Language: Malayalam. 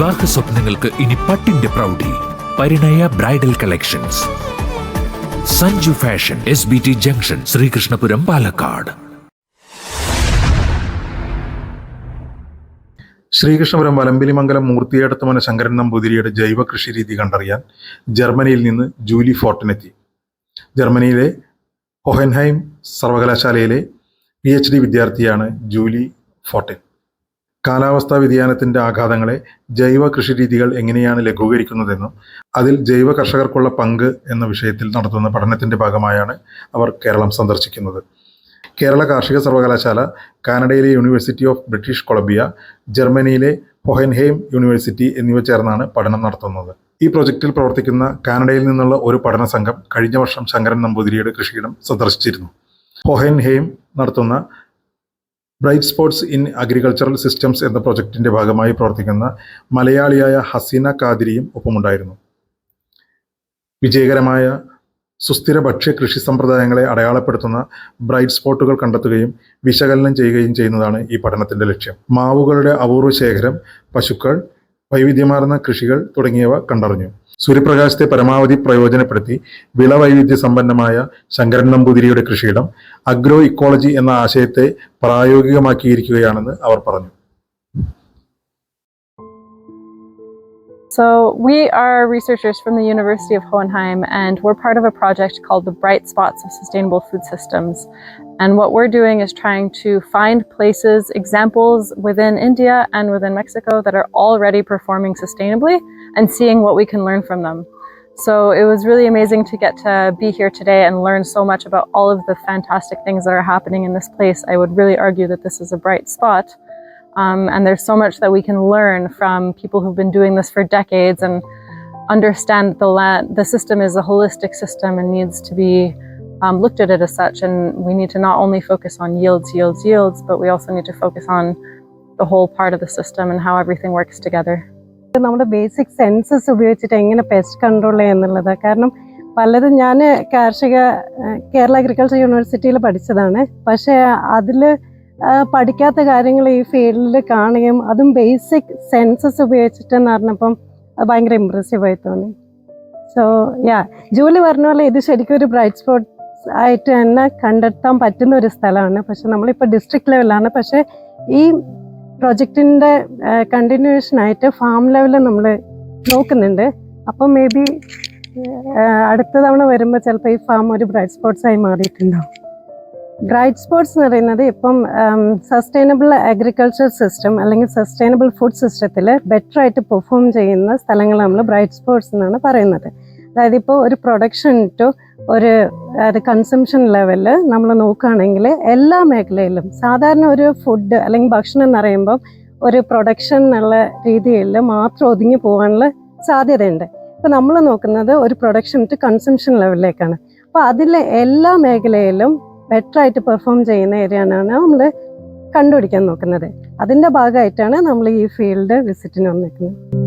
വിവാഹ സ്വപ്നങ്ങൾക്ക് ഇനി പട്ടിന്റെ പ്രൗഢി. Parinaya bridal collections. Sanju fashion S B T junction Sreekrishnapuram Palakkad. Sreekrishnapuram Valambilimangalam Moorthiyedathumana Sankaran നമ്പൂതിരിയുടെ ജൈവ കൃഷി രീതി കണ്ടറിയാൻ ജർമ്മനിയിൽ നിന്ന് ജൂലി ഫോർട്ടിനെത്തി. ജർമ്മനിയിലെ ഹൊഹൻഹൈം സർവകലാശാലയിലെ പി എച്ച് ഡി വിദ്യാർത്ഥിയാണ് ജൂലി ഫോർട്ടിൻ. കാലാവസ്ഥാ വ്യതിയാനത്തിന്റെ ആഘാതങ്ങളെ ജൈവ കൃഷി രീതികൾ എങ്ങനെയാണ് ലഘൂകരിക്കുന്നതെന്നും അതിൽ ജൈവ കർഷകർക്കുള്ള പങ്ക് എന്ന വിഷയത്തിൽ നടത്തുന്ന പഠനത്തിന്റെ ഭാഗമായാണ് അവർ കേരളം സന്ദർശിക്കുന്നത്. കേരള കാർഷിക സർവകലാശാല കാനഡയിലെ യൂണിവേഴ്സിറ്റി ഓഫ് ബ്രിട്ടീഷ് കൊളംബിയ ജർമ്മനിയിലെ ഹൊഹൻഹെയിം യൂണിവേഴ്സിറ്റി എന്നിവ ചേർന്നാണ് പഠനം നടത്തുന്നത്. ഈ പ്രൊജക്റ്റിൽ പ്രവർത്തിക്കുന്ന കാനഡയിൽ നിന്നുള്ള ഒരു പഠന സംഘം കഴിഞ്ഞ വർഷം ശങ്കരൻ നമ്പൂതിരിയുടെ കൃഷിയിടം സന്ദർശിച്ചിരുന്നു. ഹൊഹൻഹെയിം നടത്തുന്ന bright spots in agricultural systems എന്ന പ്രൊജക്ടിന്റെ ഭാഗമായി പ്രവർത്തിക്കുന്ന മലയാളിയായ ഹസീന കാതിരിയും ഒപ്പമുണ്ടായിരുന്നു. വിജയകരമായ സുസ്ഥിര ഭക്ഷ്യ കൃഷി സമ്പ്രദായങ്ങളെ അടയാളപ്പെടുത്തുന്ന ബ്രൈറ്റ് സ്പോട്ടുകൾ കണ്ടെത്തുകയും വിശകലനം ചെയ്യുകയും ചെയ്യുന്നതാണ് ഈ പഠനത്തിന്റെ ലക്ഷ്യം. മാവുകളുടെ അപൂർവ ശേഖരം പശുക്കൾ വൈവിധ്യമാർന്ന കൃഷികൾ തുടങ്ങിയവ കണ്ടറിഞ്ഞു. സൂര്യപ്രകാശത്തെ പരമാവധി പ്രയോജനപ്പെടുത്തി വിളവൈവിധ്യ സമ്പന്നമായ ശങ്കരൻ നമ്പൂതിരിയുടെ കൃഷിയിടം അഗ്രോ ഇക്കോളജി എന്ന ആശയത്തെ പ്രായോഗികമാക്കിയിരിക്കുകയാണെന്ന് അവർ പറഞ്ഞു. So, we are researchers from the University of Hohenheim, and we're part of a project called the Bright Spots of Sustainable Food Systems. And what we're doing is trying to find places, examples within India and within Mexico that are already performing sustainably and seeing what we can learn from them. So, it was really amazing to get to be here today and learn so much about all of the fantastic things that are happening in this place. I would really argue that this is a bright spot. Um, and there's so much that we can learn from people who've been doing this for decades and understand the land. The system is a holistic system and needs to be um, looked at it as such. And we need to not only focus on yields, yields, yields, but we also need to focus on the whole part of the system and how everything works together. നമ്മുടെ ബേസിക് സെൻസസ് ഉപയോഗിച്ചിട്ട് എങ്ങനെ പെസ്റ്റ് കൺട്രോൾ ചെയ്യുന്നുള്ളത് കാരണം പലതും ഞാൻ കാർഷിക ഏഹ്, കേരള അഗ്രികൾച്ചർ യൂണിവേഴ്സിറ്റിയിൽ പഠിച്ചതാണ് പക്ഷേ അതിൽ പഠിക്കാത്ത കാര്യങ്ങൾ ഈ ഫീൽഡിൽ കാണുകയും അതും ബേസിക് സെൻസസ് ഉപയോഗിച്ചിട്ടെന്ന് പറഞ്ഞപ്പം അത് ഭയങ്കര ഇമ്പ്രസീവ് ആയി തോന്നി. സോ യാ ജൂലി പറഞ്ഞ പോലെ ഇത് ശരിക്കും ഒരു ബ്രൈറ്റ് സ്പോട്ട് ആയിട്ട് തന്നെ കണ്ടെത്താൻ പറ്റുന്ന ഒരു സ്ഥലമാണ്. പക്ഷെ നമ്മളിപ്പോൾ ഡിസ്ട്രിക്ട് ലെവലാണ് പക്ഷെ ഈ പ്രൊജക്റ്റിന്റെ കണ്ടിന്യൂഷനായിട്ട് ഫാം ലെവലിൽ നമ്മൾ നോക്കുന്നുണ്ട്. അപ്പം മേ ബി അടുത്ത തവണ വരുമ്പോൾ ചിലപ്പോൾ ഈ ഫാം ഒരു ബ്രൈറ്റ് സ്പോട്ട്സ് ആയി മാറിയിട്ടുണ്ടാവും. ബ്രൈറ്റ് സ്പോർട്സ് എന്ന് പറയുന്നത് ഇപ്പം സസ്റ്റൈനബിൾ അഗ്രികൾച്ചർ സിസ്റ്റം അല്ലെങ്കിൽ സസ്റ്റൈനബിൾ ഫുഡ് സിസ്റ്റത്തിൽ ബെറ്റർ ആയിട്ട് പെർഫോം ചെയ്യുന്ന സ്ഥലങ്ങൾ നമ്മൾ ബ്രൈറ്റ് സ്പോർട്സ് എന്നാണ് പറയുന്നത്. അതായത് ഇപ്പോൾ ഒരു പ്രൊഡക്ഷൻ ടു ഒരു അത് കൺസംഷൻ ലെവലിൽ നമ്മൾ നോക്കുകയാണെങ്കിൽ എല്ലാ മേഖലയിലും സാധാരണ ഒരു ഫുഡ് അല്ലെങ്കിൽ ഭക്ഷണം എന്ന് പറയുമ്പോൾ ഒരു പ്രൊഡക്ഷൻ എന്നുള്ള രീതിയിൽ മാത്രം ഒതുങ്ങി പോകാനുള്ള സാധ്യതയുണ്ട്. ഇപ്പോൾ നമ്മൾ നോക്കുന്നത് ഒരു പ്രൊഡക്ഷൻ ടു കൺസംഷൻ ലെവലിലേക്കാണ് അപ്പോൾ അതിലെ എല്ലാ മേഖലയിലും ബെറ്റർ ആയിട്ട് പെർഫോം ചെയ്യുന്ന ഏരിയയാണ് നമ്മൾ കണ്ടുപിടിക്കാൻ നോക്കുന്നത്. അതിന്റെ ഭാഗമായിട്ടാണ് നമ്മൾ ഈ ഫീൽഡ് വിസിറ്റിന് വന്നിരിക്കുന്നത്.